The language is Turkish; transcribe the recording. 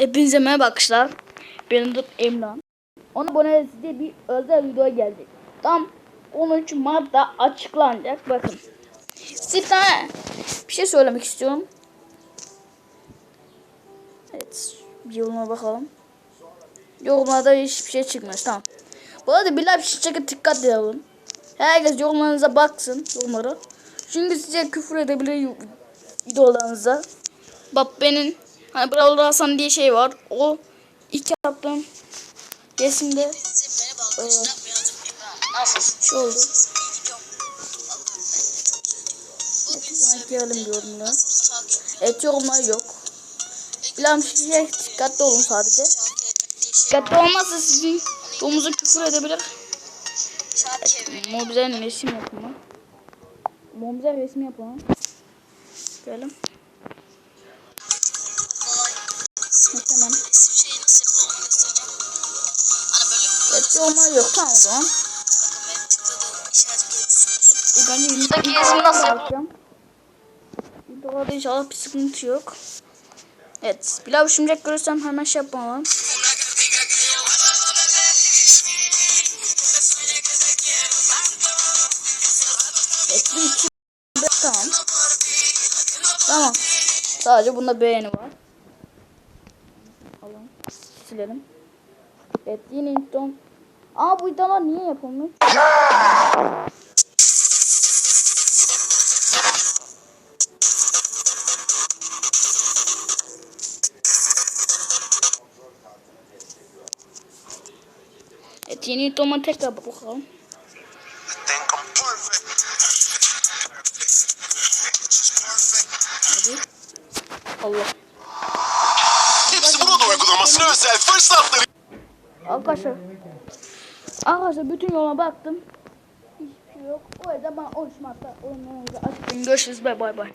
Hepinize merhaba arkadaşlar. Benim adım Emran. Ona abone diye bir özel video geldi. Tam 13 Mart'ta açıklanacak. Bakın. Size tane bir şey söylemek istiyorum. Evet. Bir yoruma bakalım. Yorumlarda hiçbir şey çıkmaz. Tamam. Bu arada bir like çeke dikkat edelim. Herkes yorumlarınıza baksın. Yorumlara. Çünkü size küfür edebilir videolarınıza. Bak benim hani Brawl Hasan diye şey var. O ilk yaptığım resimde. Nasılsınız? şey oldu. Size nasıl takip Evet yorumlar yok. Bilen şey dikkatli olun sadece. şey Dikkatli olmazsa sizin domuzu küfür edebilir. Şarkı çeviri. Mobizen resim yapımı. Mobizen resim yapımı. Görelim. Yapılır onu göstereceğim. Hani böyle Evet yorumlar yok tamam o zaman. bakın benim tıkladığım işaret görüyorsunuz. İlk önce Buradaki ilk resim nasıl yapacağım. Videolarda inşallah bir sıkıntı yok. Evet. Pilav şimdilik görürsem hemen şey yapmam. Evet. Bir iki tamam. Tamam. Sadece bunda beğeni var. Alalım. Silelim. Evet yine intron. Aa bu iddialar niye yapılmıyor? Evet yeni intron'a tekrar bakalım. Allah. Uygulamasına özel fırsatları. Arkadaşlar. Arkadaşlar bütün yola baktım. Hiçbir şey yok. O yüzden ben 13 Mart'ta oyunlarınızı açtım. Görüşürüz. Bay bay bay.